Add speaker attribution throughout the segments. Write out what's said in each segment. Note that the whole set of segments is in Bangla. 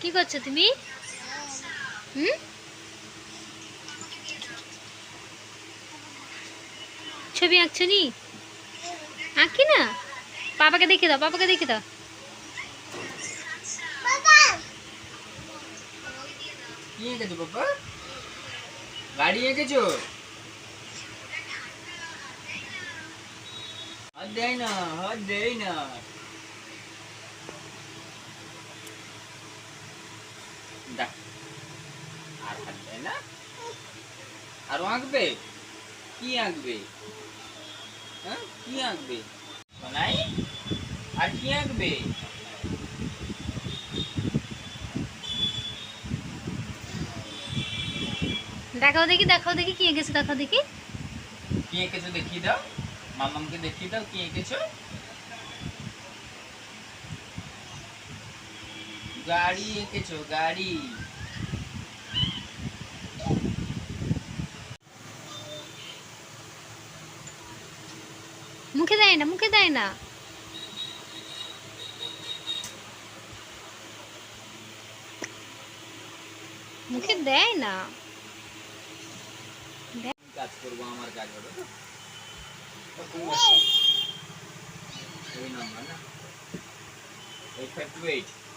Speaker 1: কি করছ তুমি? হুম? ছবি আঁকছো নি? আঁকি না? পাপাকে দেখে দাও পাপাকে দেখে দাও।
Speaker 2: কি এঁকেছো বাবা? গাড়ি এঁকেছো? দেয় না দেয় না। আর না আরও আঁকবে কি আঁকবে হ্যাঁ কি আঁকবে বানাই আর কি আঁকবে
Speaker 1: দেখাও দেখি দেখাও দেখি কি এঁকেছো দেখাও দেখি
Speaker 2: কি এঁকেছো দেখিয়ে দাও মামামকে দেখিয়ে দাও কি এঁকেছো গাড়ি এঁকেছো গাড়ি।
Speaker 1: মুখে দেয় না মুখে দেয় না। মুখে দেয় না।
Speaker 2: কাজ করব আমার কাজ হবে তো? এই নাম্বার না? Eight five two eight doctor ready হওয়া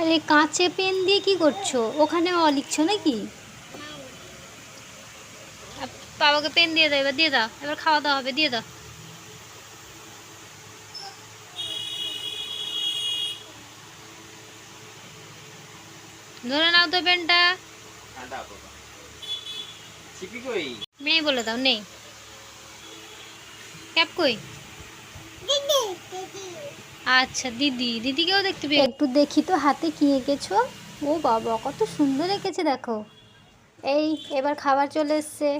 Speaker 1: আরে কাঁচে পেন দিয়ে কি করছ? ওখানে অ লিখছো নাকি? বাবাকে পেন দিয়ে দাও, এবার দিয়ে দাও, এবার খাওয়া দাওয়া হবে, দিয়ে দাও। ধরে নাও তো পেনটা। নেই বলে দাও নেই। ক্যাপ কই? আচ্ছা দিদি। দিদিকেও দেখতে পেয়ে একটু দেখি তো হাতে কি এঁকেছো। ও বাবা কত সুন্দর এঁকেছে দেখো। এই এবার খাবার চলে এসছে।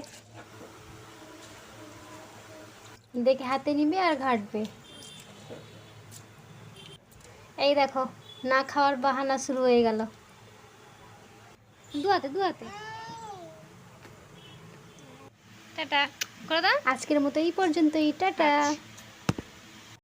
Speaker 1: দেখে হাতে নিবে আর ঘাটবে। এই দেখো না খাওয়ার বাহানা শুরু হয়ে গেল। দুয়াতে দুয়াতে। টাটা। করে দাও। আজকের মতো এই পর্যন্তই। টাটা।